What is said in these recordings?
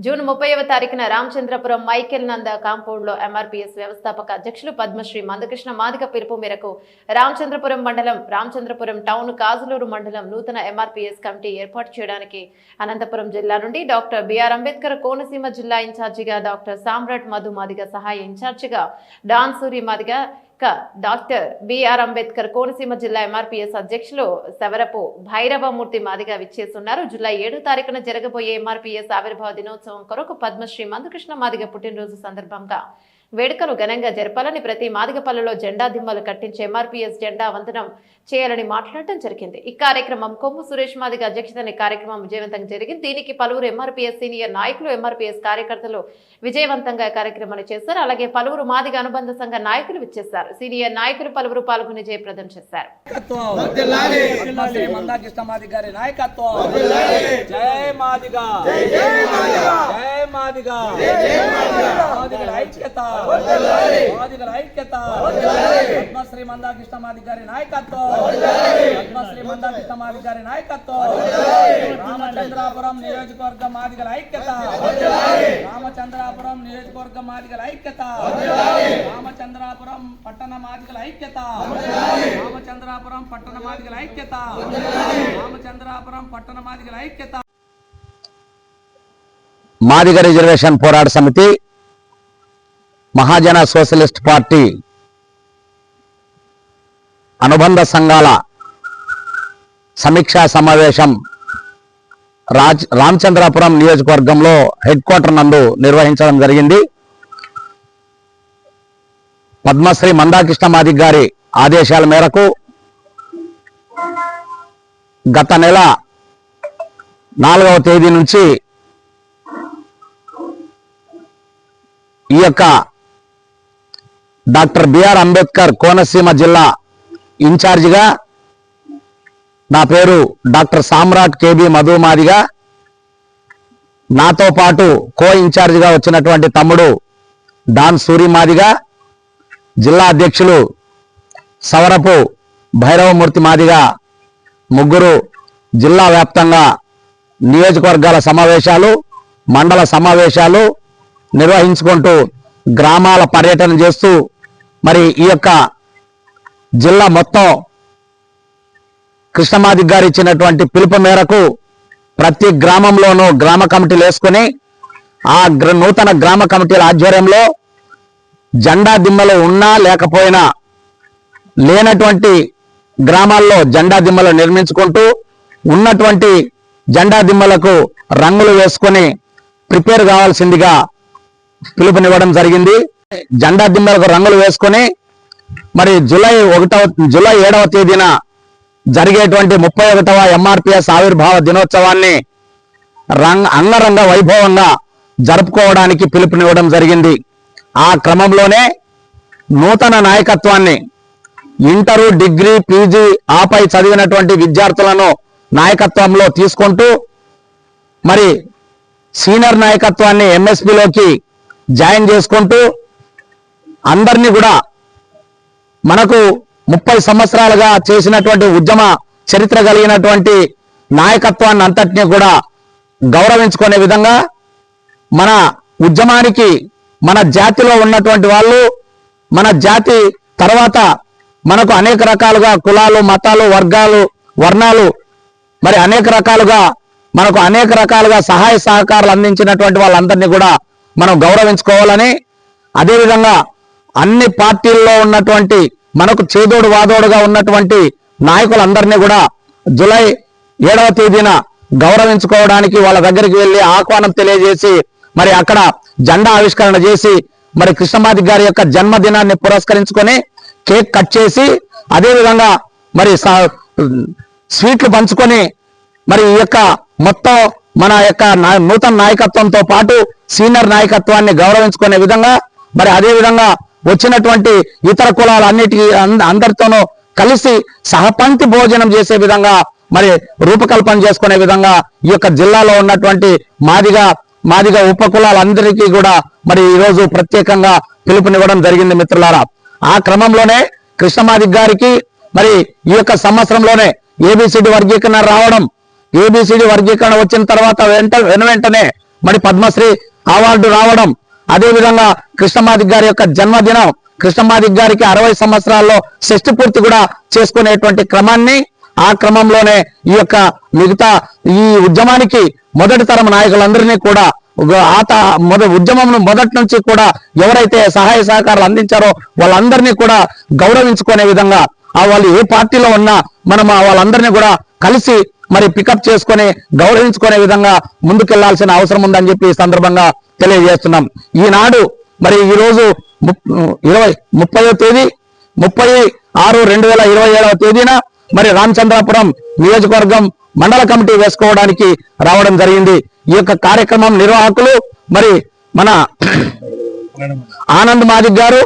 June ముప్పైవ తారీఖున Ramachandrapuram Michael నంద కాంపౌండ్లో ఎంఆర్పీఎస్ వ్యవస్థాపక అధ్యక్షులు పద్మశ్రీ మందకృష్ణ మాదిక పిలుపు మేరకు రామచంద్రపురం మండలం రామచంద్రపురం టౌన్ కాజులూరు మండలం నూతన ఎంఆర్పీఎస్ కమిటీ ఏర్పాటు చేయడానికి అనంతపురం జిల్లా నుండి డాక్టర్ బిఆర్ అంబేద్కర్ కోనసీమ జిల్లా ఇన్ఛార్జిగా డాక్టర్ సామ్రాట్ మధు మాదిగ సహాయ ఇన్ఛార్జిగా don Suri Madiga doctor BR Ambedkar Konaseema జిల్లా ఎంఆర్పీఎస్ అధ్యక్షులు సెవరపు భైరవమూర్తి మాదిగా విచ్చేస్తున్నారు. జూలై ఏడు తారీఖున జరగబోయే ఎంఆర్పీఎస్ ఆవిర్భావ దినోత్సవం కొరకు పద్మశ్రీ మందకృష్ణ మాదిగ పుట్టినరోజు సందర్భంగా వేడుకలు ఘనంగా జరపాలని ప్రతి మాదిగపల్లిలో జెండా దిమ్మలు కట్టించి ఎంఆర్పీఎస్ జెండా వందనం చేయాలని మాట్లాడటం జరిగింది. ఈ కార్యక్రమం కొమ్ము సురేష్ మాదిగ అధ్యక్షతన కార్యక్రమం విజయవంతంగా జరిగింది. దీనికి పలువురు ఎంఆర్పీఎస్ సీనియర్ నాయకులు ఎంఆర్పీఎస్ కార్యకర్తలు విజయవంతంగా కార్యక్రమాన్ని చేశారు. అలాగే పలువురు మాదిగ అనుబంధ సంఘ నాయకులు విచ్చేశారు. సీనియర్ నాయకులు పలువురు పాల్గొని జయప్రదం చేశారు. ఐక్యత. మాదిగల ఐక్యత. పద్మశ్రీ మందాకృష్ణ మాది గారి నాయకత్వం పద్మశ్రీ మందాకృష్ణ మాది గారి నాయకత్వం రామచంద్రాపురం నియోజకవర్గం మాదిగల ఐక్యత. రామచంద్రాపురం నియోజకవర్గం మాదిగల ఐక్యత. రామచంద్రాపురం పట్టణ మాదిగల ఐక్యత. రామచంద్రాపురం పట్టణ మాదిగల ఐక్యత. రామచంద్రాపురం పట్టణ మాదిగల ఐక్యత. మాదిగ రిజర్వేషన్ పోరాట సమితి మహాజన సోషలిస్ట్ పార్టీ అనుబంధ సంఘాల సమీక్షా సమావేశం రాజ్ రామచంద్రాపురం నియోజకవర్గంలో హెడ్ క్వార్టర్ నందు నిర్వహించడం జరిగింది. పద్మశ్రీ మందాకృష్ణ మాదిక్ గారి ఆదేశాల మేరకు గత నెల నాలుగవ తేదీ నుంచి ఈ యొక్క డాక్టర్ బిఆర్ అంబేద్కర్ కోనసీమ జిల్లా ఇన్ఛార్జిగా నా పేరు డాక్టర్ సామ్రాట్ కేబి మధు మాదిగా నాతో పాటు కో ఇన్ఛార్జిగా వచ్చినటువంటి తమ్ముడు డాన్ సూరి మాదిగా జిల్లా అధ్యక్షులు సవరపు భైరవమూర్తి మాదిగా ముగ్గురు జిల్లా వ్యాప్తంగా నియోజకవర్గాల సమావేశాలు మండల సమావేశాలు నిర్వహించుకుంటూ గ్రామాల పర్యటన చేస్తూ మరి ఈ యొక్క జిల్లా మొత్తం కృష్ణమాది గారు ఇచ్చినటువంటి పిలుపు మేరకు ప్రతి గ్రామంలోనూ గ్రామ కమిటీలు వేసుకుని ఆ గ్ర- నూతన గ్రామ కమిటీల ఆధ్వర్యంలో జెండా దిమ్మలు ఉన్నా లేకపోయినా లేనటువంటి గ్రామాల్లో జెండా దిమ్మలు నిర్మించుకుంటూ ఉన్నటువంటి జెండా దిమ్మలకు రంగులు వేసుకొని ప్రిపేర్ కావాల్సిందిగా పిలుపునివ్వడం జరిగింది. జెండా దిమ్మలకు రంగులు వేసుకొని మరి జూలై ఒకటవ జూలై ఏడవ తేదీన జరిగేటువంటి ముప్పై ఒకటవ ఎంఆర్పిఎస్ ఆవిర్భావ దినోత్సవాన్ని రంగ అంగరంగ వైభవంగా జరుపుకోవడానికి పిలుపునివ్వడం జరిగింది. ఆ క్రమంలోనే నూతన నాయకత్వాన్ని ఇంటరు డిగ్రీ పీజీ ఆపై చదివినటువంటి విద్యార్థులను నాయకత్వంలో తీసుకుంటూ మరి సీనియర్ నాయకత్వాన్ని ఎంఎస్పిలోకి జాయిన్ చేసుకుంటూ అందరినీ కూడా మనకు ముప్పై సంవత్సరాలుగా చేసినటువంటి ఉద్యమ చరిత్ర కలిగినటువంటి నాయకత్వాన్ని అంతటినీ కూడా గౌరవించుకునే విధంగా మన ఉద్యమానికి మన జాతిలో ఉన్నటువంటి వాళ్ళు మన జాతి తర్వాత మనకు అనేక రకాలుగా కులాలు మతాలు వర్గాలు వర్ణాలు మరి అనేక రకాలుగా మనకు అనేక రకాలుగా సహాయ సహకారాలు అందించినటువంటి వాళ్ళందరినీ కూడా మనం గౌరవించుకోవాలని అదేవిధంగా అన్ని పార్టీల్లో ఉన్నటువంటి మనకు చేదోడు వాదోడుగా ఉన్నటువంటి నాయకులందరినీ కూడా జూలై ఏడవ తేదీన గౌరవించుకోవడానికి వాళ్ళ దగ్గరికి వెళ్ళి ఆహ్వానం తెలియజేసి మరి అక్కడ జెండా ఆవిష్కరణ చేసి మరి కృష్ణమాది గారి యొక్క జన్మదినాన్ని పురస్కరించుకొని కేక్ కట్ చేసి అదేవిధంగా మరి స- స్వీట్లు పంచుకొని మరి ఈ యొక్క మొత్తం మన యొక్క నూతన నాయకత్వంతో పాటు సీనియర్ నాయకత్వాన్ని గౌరవించుకునే విధంగా మరి అదే విధంగా వచ్చినటువంటి ఇతర కులాలన్నిటికీ అంద- అందరితోనూ కలిసి సహపంక్తి భోజనం చేసే విధంగా మరి రూపకల్పన చేసుకునే విధంగా ఈ యొక్క జిల్లాలో ఉన్నటువంటి మాదిగా మాదిగా ఉప కులాలందరికీ కూడా మరి ఈరోజు ప్రత్యేకంగా పిలుపునివ్వడం జరిగింది మిత్రులారా. ఆ క్రమంలోనే కృష్ణమాదిక్ గారికి మరి ఈ యొక్క సంవత్సరంలోనే ఏబిసిడి వర్గీకరణ రావడం ఏబిసిడి వర్గీకరణ వచ్చిన తర్వాత వెంట వెను వెంటనే మరి పద్మశ్రీ అవార్డు రావడం అదేవిధంగా కృష్ణమాదిక్ గారి యొక్క జన్మదినం కృష్ణమాదిక్ గారికి అరవై సంవత్సరాల్లో షష్టి పూర్తి కూడా చేసుకునేటువంటి క్రమాన్ని ఆ క్రమంలోనే ఈ యొక్క మిగతా ఈ ఉద్యమానికి మొదటి తరం నాయకులందరినీ కూడా ఆత మొద ఉద్యమం మొదటి నుంచి కూడా ఎవరైతే సహాయ సహకారాలు అందించారో వాళ్ళందరినీ కూడా గౌరవించుకునే విధంగా ఆ వాళ్ళు ఏ పార్టీలో ఉన్నా మనం వాళ్ళందరినీ కూడా కలిసి మరి పికప్ చేసుకొని గౌరవించుకునే విధంగా ముందుకెళ్ళాల్సిన అవసరం ఉందని చెప్పి ఈ సందర్భంగా తెలియజేస్తున్నాం. ఈనాడు మరి ఈ రోజు ముప్- ఇరవై ముప్పయో తేదీ ముప్పై ఆరు రెండు వేల ఇరవై ఏడవ తేదీన మరి రామచంద్రాపురం నియోజకవర్గం మండల కమిటీ వేసుకోవడానికి రావడం జరిగింది. ఈ యొక్క కార్యక్రమం నిర్వాహకులు మరి మన ఆనంద్ మాదిక్ గారు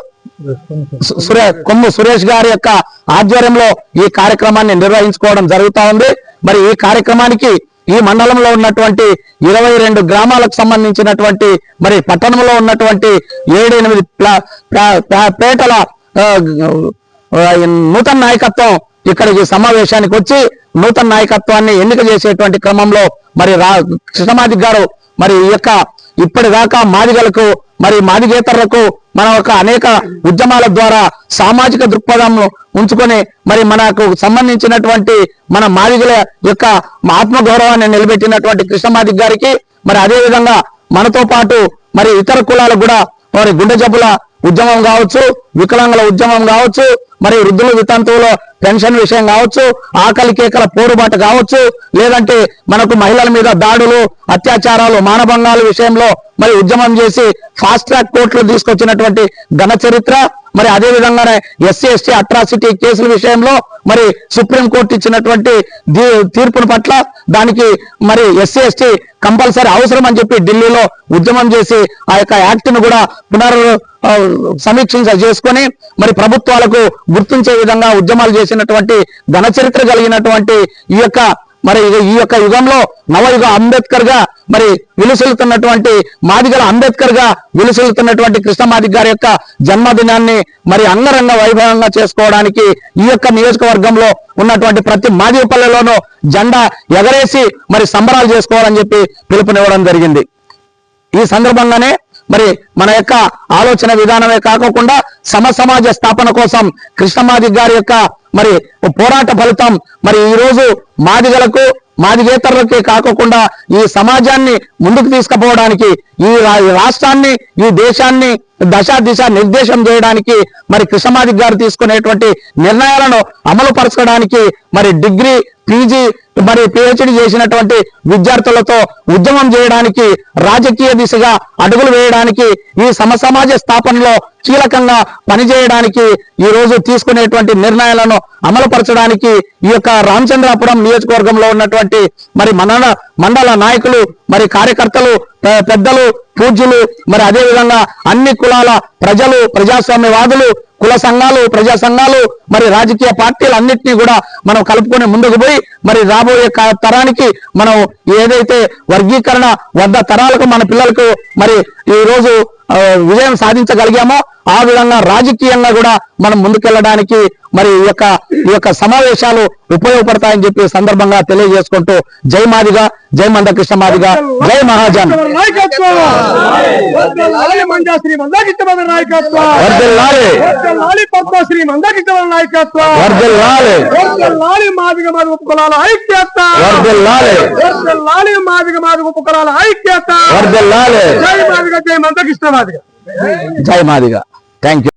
సురే కొమ్ము సురేష్ గారి యొక్క ఆధ్వర్యంలో ఈ కార్యక్రమాన్ని నిర్వహించుకోవడం జరుగుతా ఉంది. మరి ఈ కార్యక్రమానికి ఈ మండలంలో ఉన్నటువంటి ఇరవై రెండు గ్రామాలకు సంబంధించినటువంటి మరి పట్టణంలో ఉన్నటువంటి ఏడు ఎనిమిది ప్లా- పేటల నూతన నాయకత్వం ఇక్కడికి సమావేశానికి వచ్చి నూతన నాయకత్వాన్ని ఎన్నిక చేసేటువంటి క్రమంలో మరి రా కృష్ణమాది గారు మరి ఈ యొక్క ఇప్పటిదాకా మాదిగలకు మరి మాదిగేతరులకు మన యొక్క అనేక ఉద్యమాల ద్వారా సామాజిక దృక్పథం ఉంచుకొని మరి మనకు సంబంధించినటువంటి మన మాదిగల యొక్క ఆత్మగౌరవాన్ని నిలబెట్టినటువంటి కృష్ణమాది గారికి మరి అదేవిధంగా మనతో పాటు మరి ఇతర కులాలకు కూడా మరి గుండె జబ్బుల ఉద్యమం కావచ్చు వికలాంగుల ఉద్యమం కావచ్చు మరి వృద్ధుల వితంతువులు పెన్షన్ విషయం కావచ్చు ఆకలి కేకల పోరుబాటు కావచ్చు లేదంటే మనకు మహిళల మీద దాడులు అత్యాచారాలు మానభంగాల విషయంలో మరి ఉద్యమం చేసి ఫాస్ట్ ట్రాక్ కోర్టులు తీసుకొచ్చినటువంటి ఘన చరిత్ర మరి అదే విధంగానే ఎస్సీ ఎస్టీ అట్రాసిటీ కేసుల విషయంలో మరి సుప్రీం కోర్టు ఇచ్చినటువంటి దీ- తీర్పును పట్ల దానికి మరి ఎస్సీ ఎస్టీ కంపల్సరీ అవసరం అని చెప్పి ఢిల్లీలో ఉద్యమం చేసి ఆ యొక్క యాక్ట్ను కూడా పునర్ సమీక్షించ చేసుకొని మరి ప్రభుత్వాలకు గుర్తించే విధంగా ఉద్యమాలు చేసినటువంటి ఘన చరిత్ర కలిగినటువంటి ఈ యొక్క మరి ఈ యొక్క యుగంలో నవయుగ అంబేద్కర్గా మరి విలుసెలుతున్నటువంటి మాదిగల అంబేద్కర్గా విలుసిల్లుతున్నటువంటి కృష్ణమాదిక్ గారి యొక్క జన్మదినాన్ని మరి అంగరంగ వైభవంగా చేసుకోవడానికి ఈ యొక్క నియోజకవర్గంలో ఉన్నటువంటి ప్రతి మాదిగపల్లెలోనూ జెండా ఎగరేసి మరి సంబరాలు చేసుకోవాలని చెప్పి పిలుపునివ్వడం జరిగింది. ఈ సందర్భంగానే మరి మన యొక్క ఆలోచన విధానమే కాకుండా సమ సమాజ స్థాపన కోసం కృష్ణమాది గారి యొక్క మరి పోరాట ఫలితం మరి ఈ రోజు మాదిగలకు మాదిగేతరులకే కాకుండా ఈ సమాజాన్ని ముందుకు తీసుకుపోవడానికి ఈ ఈ రాష్ట్రాన్ని ఈ దేశాన్ని దశ దిశ నిర్దేశం చేయడానికి మరి కృష్ణమాది గారు తీసుకునేటువంటి నిర్ణయాలను అమలు పరచడానికి మరి డిగ్రీ పీజీ మరి పిహెచ్డి చేసినటువంటి విద్యార్థులతో ఉద్యమం చేయడానికి రాజకీయ దిశగా అడుగులు వేయడానికి ఈ సమసమాజ స్థాపనలో కీలకంగా పనిచేయడానికి ఈ రోజు తీసుకునేటువంటి నిర్ణయాలను అమలుపరచడానికి ఈ యొక్క రామచంద్రాపురం నియోజకవర్గంలో ఉన్నటువంటి మరి మన మండల నాయకులు మరి కార్యకర్తలు పెద్దలు పూజ్యులు మరి అదే విధంగా అన్ని కులాల ప్రజలు ప్రజాస్వామ్యవాదులు కుల సంఘాలు ప్రజా సంఘాలు మరి రాజకీయ పార్టీలు అన్నింటినీ కూడా మనం కలుపుకొని ముందుకు పోయి మరి రాబోయే కా- తరానికి మనం ఏదైతే వర్గీకరణ వద్ద తరాలకు మన పిల్లలకు మరి ఈ రోజు విజయం సాధించగలిగామో ఆ విధంగా రాజకీయంగా కూడా మనం ముందుకెళ్ళడానికి మరి ఈ యొక్క ఈ యొక్క సమావేశాలు ఉపయోగపడతాయని చెప్పి సందర్భంగా తెలియజేసుకుంటూ జై మాదిగా జై మందకృష్ణ మాదిగా జై మహాజన్. ఐక్యత! జై మాదిగ జై మాదిగ జై మాదిగా థ్యాంక్ యూ